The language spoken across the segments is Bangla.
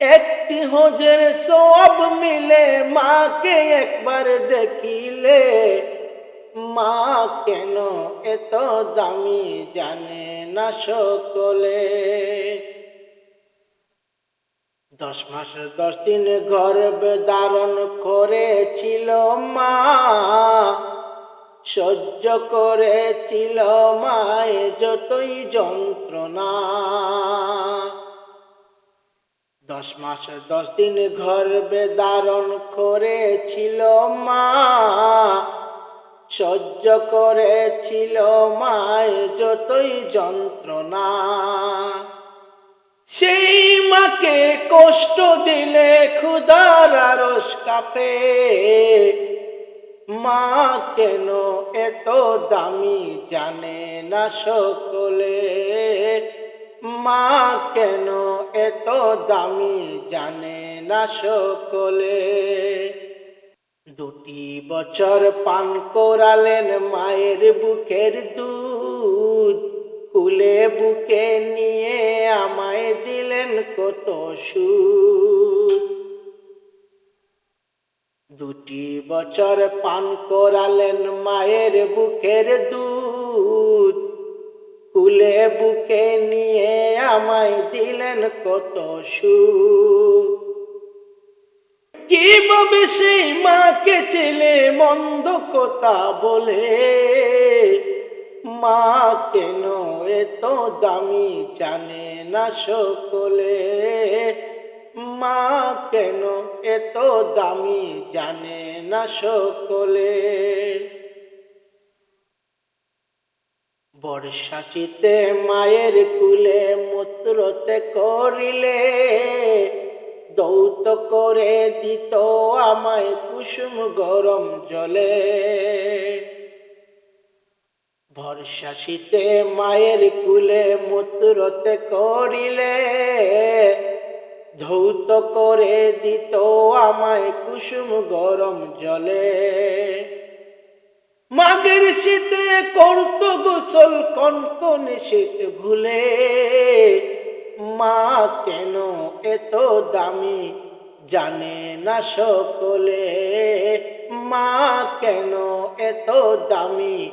একটি হজের সব মিলে মাকে একবার দেখিলে। মা কেন এত দামি জানে না সকলে। দশ মাস, দশ দিন গর্ভে ধারণ করেছিল মা। সহ্য করেছিল মায়ে যতই যন্ত্রণা। দশ মাস দশ দিন গর্ভে ধারণ করেছিল মা। সহ্য করেছিল মায়ে যতই যন্ত্রণা। সেই মাকে কষ্ট দিলে ক্ষুধার আরস কাপে। মা কেন এত দামি জানে না সকলে। মা কেন এত দামি জানে না সকলে? দুটি বছর পান করালেন মায়ের বুকের দুধ। কুলে বুকে নিয়ে আমায় দিলেন কত সুখ। দুটি বছর পান করালেন মায়ের বুকের দুধ। কুলে বুকে নিয়ে আমায় দিলেন কত সুখ। কীভাবে সেই মাকে ছেলে মন্দ কথা বলে? মা কেন এত দামি জানে না সকলে? মা কেন এত দামি জানে না সকলে? বর্ষা শীতে মায়ের কুলে মূত্রতে করিলে, দৌত করে দিত আমায় কুসুম গরম জলে। ভরসা শীতে মায়ের কুলে মূত্রতে করিলে, ধৌত করে দিত আমায় কুসুম গরম জলে। মাঘের শীতে করত গোসল, কনকন শীত ভুলে। মা কেন এত দামি জানে না সকলে? মা কেন এত দামি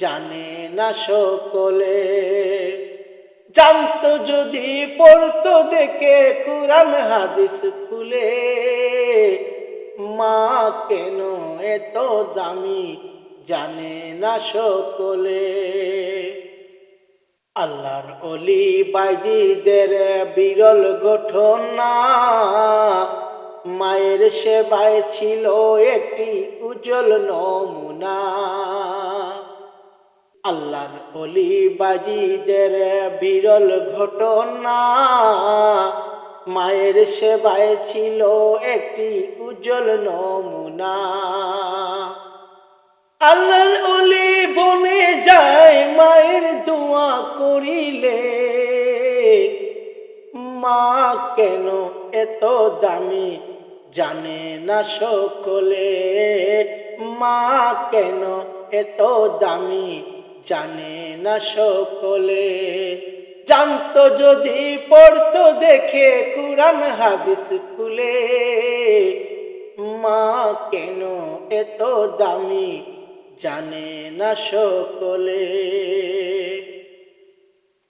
জানে না সকলে? জানতো যদি পড়তো দেখে কোরআন হাদিস খুলে। মা কেন এত দামি জানে না সকলে। আল্লাহর অলি বাইজিদের বিরল ঘটনা। মায়ের সেবায় ছিল একটি উজ্জ্বল নমুনা। আল্লাহর অলি বাজিদের বিরল ঘটনা। মায়ের সেবায় ছিল একটি উজ্জ্বল নমুনা। আল্লাহর অলি বনে যায়, মায়ের দোয়া করিলে। মা কেন এত দামি জানে না সকলে? মা কেন এত দামি জানে না সকলে? জানতো যদি পড়তো দেখে কোরআন হাদিস খুলে। মা কেন এত দামি জানে না সকলে।